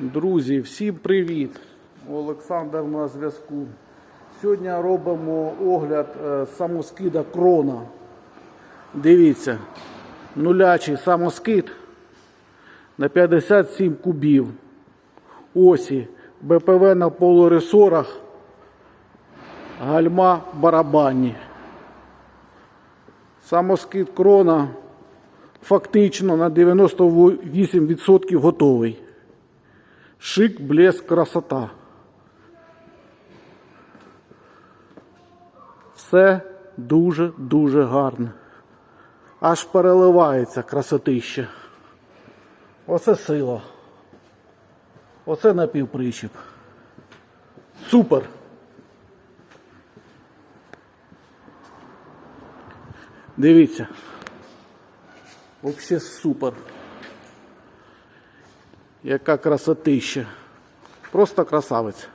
Друзі, всім привіт! Олександр на зв'язку. Сьогодні робимо огляд е, самоскида крона. Дивіться, нулячий самоскид на 57 кубів. Осі БПВ на полуресорах, гальма барабанні. Самоскид крона фактично на 98% готовий. Шик, блеск, красота. Все дуже-дуже гарно. Аж переливається красотище. Оце сила. Оце напівпричіп. Супер. Дивіться. Вообще супер. Яка красотища. Просто красавець.